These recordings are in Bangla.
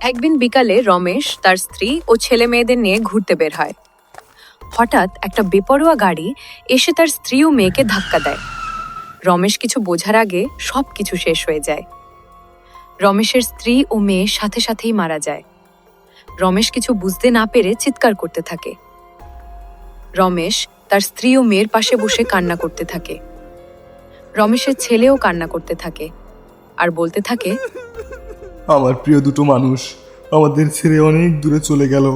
একদিন বিকালে রমেশ তার স্ত্রী ও ছেলে মেয়েদের নিয়ে ঘুরতে বের হয়। হঠাৎ একটা বেপরোয়া গাড়ি এসে তার স্ত্রী ও মেয়েকে ধাক্কা দেয়। রমেশ কিছু বোঝার আগে সব কিছু শেষ হয়ে যায়। রমেশের স্ত্রী ও মেয়ে সাথে সাথেই মারা যায়। রমেশ কিছু বুঝতে না পেরে চিৎকার করতে থাকে। রমেশ তার স্ত্রী ও মেয়ের পাশে বসে কান্না করতে থাকে। রমেশের ছেলেও কান্না করতে থাকে। আর বলতে থাকে আমার প্রিয় দুটো মানুষ আমাদের ছেড়ে অনেক দূরে চলে গেল।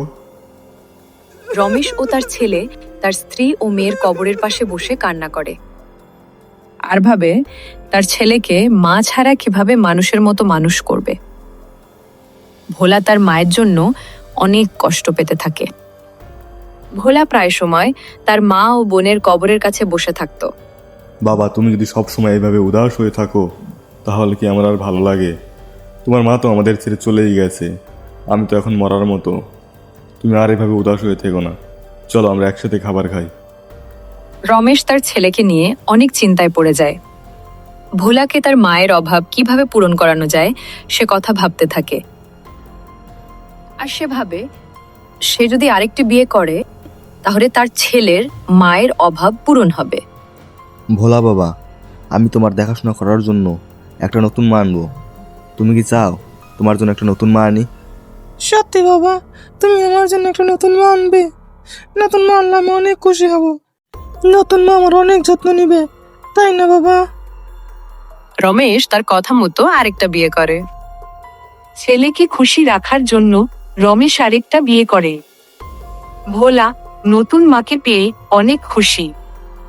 রমেশ ও তার ছেলে তার স্ত্রী ও মেয়ের কবরের পাশে বসে কান্না করে। আর ভাবে তার ছেলেকে মা ছাড়া কীভাবে মানুষের মতো মানুষ করবে? ভোলা তার মায়ের জন্য অনেক কষ্ট পেতে থাকে। ভোলা প্রায় সময় তার মা ও বোনের কবরের কাছে বসে থাকতো। বাবা তুমি যদি সব সময় এইভাবে উদাস হয়ে থাকো তাহলে কি আমার আর ভালো লাগে? তোমার মা তো আমাদের ছেড়ে চলেই গেছে। আমি তো এখন মরার মতো। তুমি আর এভাবে উদাস হয়ে থেকো না। চলো আমরা একসাথে খাবার খাই। রমেশ তার ছেলেকে নিয়ে অনেক চিন্তায় পড়ে যায়। ভোলাকে তার মায়ের অভাব কীভাবে পূরণ করানো যায় সে কথা ভাবতে থাকে। আর সে ভাবে সে যদি আরেকটি বিয়ে করে তাহলে তার ছেলের মায়ের অভাব পূরণ হবে। ভোলা বাবা আমি তোমার দেখাশোনা করার জন্য একটা নতুন মা আনব। তুমি কি চাও তোমার জন্য একটা নতুন মা আনি? সত্যি বাবা তুমি আমার জন্য একটা নতুন মা আনবে। নতুন মা আনলে আমি অনেক খুশি হব। নতুন মা আমার অনেক যত্ন নিবে তাই না বাবা? রমেশ তার কথা মতো আরেকটা বিয়ে করে। ছেলেকে খুশি রাখার জন্য রমেশ আরেকটা বিয়ে করে। ভোলা নতুন মাকে পেয়ে অনেক খুশি।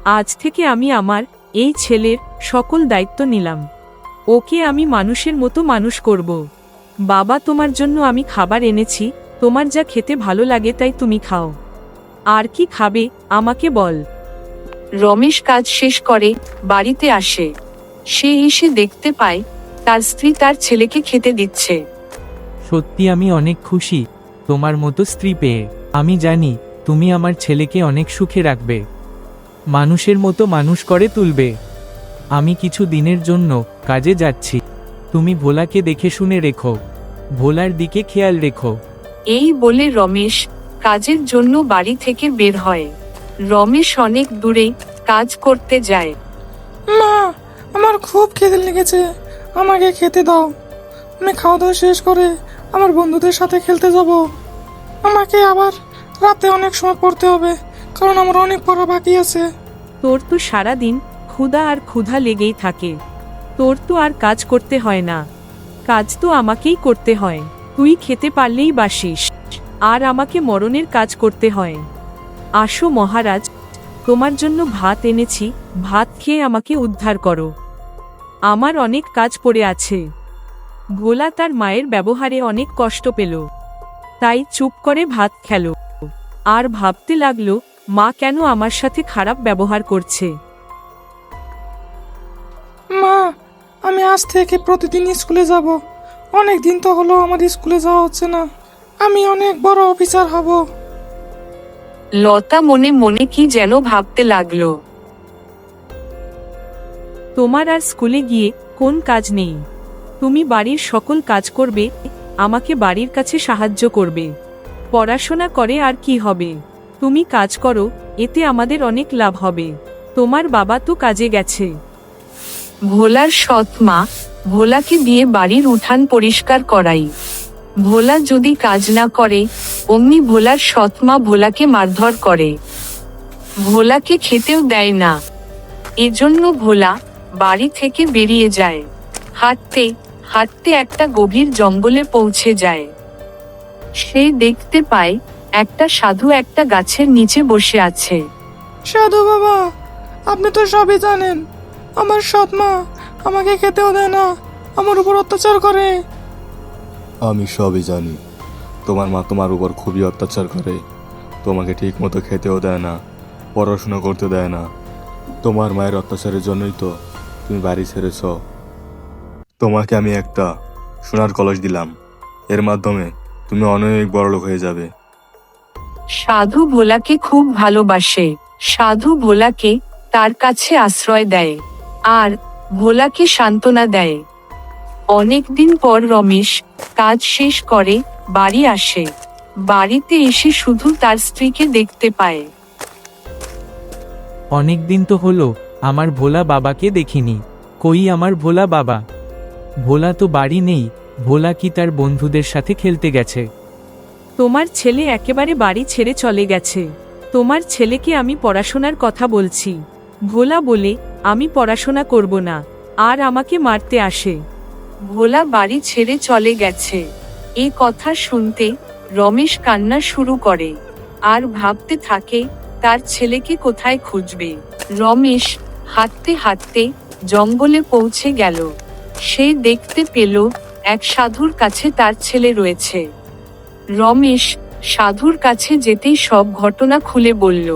আজ থেকে আমি আমার এই ছেলের সকল দায়িত্ব নিলাম। ওকে আমি মানুষের মতো মানুষ করব। বাবা তোমার জন্য আমি খাবার এনেছি তোমার যা খেতে ভালো লাগে তাই তুমি খাও। আর কি খাবে আমাকে বল। রমেশ কাজ শেষ করে বাড়িতে আসে। সে এসে দেখতে পায় তার স্ত্রী তার ছেলেকে খেতে দিচ্ছে। সত্যি আমি অনেক খুশি তোমার মতো স্ত্রী পেয়ে। আমি জানি তুমি আমার ছেলেকে অনেক সুখে রাখবে। মানুষের মতো মানুষ করে তুলবে। আমি কিছু দিনের জন্য কাজে যাচ্ছি। তুমি ভোলাকে দেখে শুনে রেখো। ভোলার দিকে খেয়াল রেখো। এই বলে রমেশ কাজের জন্য বাড়ি থেকে বের হয়। রমেশ অনেক দূরে কাজ করতে যায়। মা আমার খুব খেতে লেগেছে। আমাকে খেতে দাও। আমি খাওয়া দাওয়া শেষ করে আমার বন্ধুদের সাথে খেলতে যাব। আমাকে আবার রাতে অনেক সময় পড়তে হবে কারণ আমার অনেক পড়া বাকি আছে। তোর তো সারাদিন ক্ষুধা আর ক্ষুধা লেগেই থাকে। তোর তো আর কাজ করতে হয় না। কাজ তো আমাকেই করতে হয়। তুই খেতে পারলেই বাসিস। আর আমাকে মরণের কাজ করতে হয়। আসো মহারাজ, তোমার জন্য ভাত এনেছি, ভাত খেয়ে আমাকে উদ্ধার করো। আমার অনেক কাজ পড়ে আছে। ভোলা তার মায়ের ব্যবহারে অনেক কষ্ট পেল। তাই চুপ করে ভাত খেলো। আর ভাবতে লাগল, মা কেন আমার সাথে খারাপ ব্যবহার করছে? আজ থেকে প্রতিদিন স্কুলে যাব। অনেক দিন তো হলো আমার স্কুলে যাওয়া হচ্ছে না। আমি অনেক বড় অফিসার হব। লতা মনে মনে কি যেন ভাবতে লাগল। তোমার আর স্কুলে গিয়ে কোন কাজ নেই। তুমি বাড়ির সকল কাজ করবে আমাকে বাড়ির কাছে সাহায্য করবে। পড়াশোনা করে আর কি হবে? তুমি কাজ করো এতে আমাদের অনেক লাভ হবে। তোমার বাবা তো কাজে গেছে। ভোলার সৎ মা, ভোলাকে দিয়ে বাড়ির উঠান পরিষ্কার করাই। ভোলা যদি কাজ না করে, অমনি ভোলার সৎ মা ভোলাকে মারধর করে। ভোলাকে খেতেও দেয় না। এজন্য ভোলা বাড়ি থেকে বেরিয়ে যায়। হাঁটতে হাঁটতে একটা গভীর জঙ্গলে পৌঁছে যায়। সে দেখতে পায় একটা সাধু একটা গাছের নিচে বসে আছে। সাধু বাবা, আপনি তো সবই জানেন। আমার সৎ মা আমাকে খেতেও দেয় না আমার উপর অত্যাচার করে। আমি সবই জানি। তোমার মা তোমার উপর খুবই অত্যাচার করে। তোমাকে ঠিক মতো খেতেও দেয় না পড়াশোনা করতে দেয় না। তোমার মায়ের অত্যাচারের জন্যই তো তুমি বাড়ি ছেড়েছ। তোমাকে আমি একটা সোনার কলস দিলাম। এর মাধ্যমে তুমি অনেক বড় লোক হয়ে যাবে। সাধু ভোলাকে খুব ভালোবাসে। সাধু ভোলাকে তার কাছে আশ্রয় দেয়। আর ভোলাকে সান্ত্বনা দেয়। অনেকদিন পর রমেশ কাজ শেষ করে বাড়ি আসে। বাড়িতে এসে শুধু তার স্ত্রীকে দেখতে পায়। অনেক দিন তো হলো আমার ভোলা বাবাকে দেখিনি। কই আমার ভোলা বাবা? ভোলা তো বাড়ি নেই ভোলা কি তার বন্ধুদের সাথে খেলতে গেছে? তোমার ছেলে একেবারে বাড়ি ছেড়ে চলে গেছে। তোমার ছেলেকে আমি পড়াশোনার কথা বলছি। ভোলা বলে আমি পড়াশোনা করব না, আর আমাকে মারতে আসে। ভোলা বাড়ি ছেড়ে চলে গেছে। এ কথা শুনতে রমেশ কান্না শুরু করে, আর ভাবতে থাকে তার ছেলেকে কোথায় খুঁজবে। রমেশ হাঁটতে হাঁটতে জঙ্গলে পৌঁছে গেল। সে দেখতে পেল এক সাধুর কাছে তার ছেলে রয়েছে। রমেশ সাধুর কাছে যেতেই সব ঘটনা খুলে বলল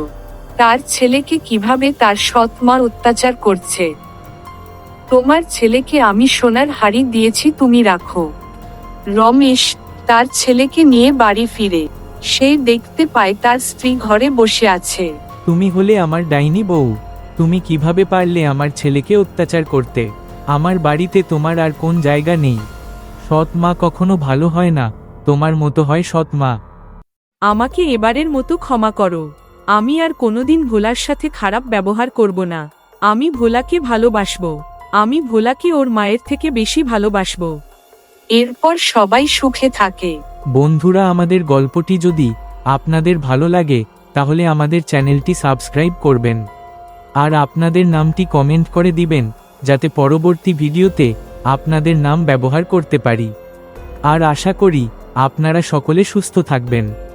তার ছেলেকে কীভাবে তার সৎ মা অত্যাচার করছে? তোমার ছেলেকে আমি সোনার হাড়ি দিয়েছি তুমি রাখো। রমেশ তার ছেলেকে নিয়ে বাড়ি ফিরে। সে দেখতে পায় তার স্ত্রী ঘরে বসে আছে। তুমি হলে আমার ডাইনি বউ। তুমি কীভাবে পারলে আমার ছেলেকে অত্যাচার করতে? আমার বাড়িতে তোমার আর কোন জায়গা নেই। সৎ মা কখনো ভালো হয় না। তোমার মতো হয় সৎ মা। আমাকে এবারের মতো ক্ষমা করো। আমি আর কোনোদিন ভোলার সাথে খারাপ ব্যবহার করব না। আমি ভোলাকে ভালোবাসবো। আমি ভোলাকে ওর মায়ের থেকে বেশি ভালোবাসবো। এরপর সবাই সুখে থাকে। বন্ধুরা, আমাদের গল্পটি যদি আপনাদের ভালো লাগে, তাহলে আমাদের চ্যানেলটি সাবস্ক্রাইব করবেন। আর আপনাদের নামটি কমেন্ট করে দিবেন, যাতে পরবর্তী ভিডিওতে আপনাদের নাম ব্যবহার করতে পারি। আর আশা করি আপনারা সকলে সুস্থ থাকবেন।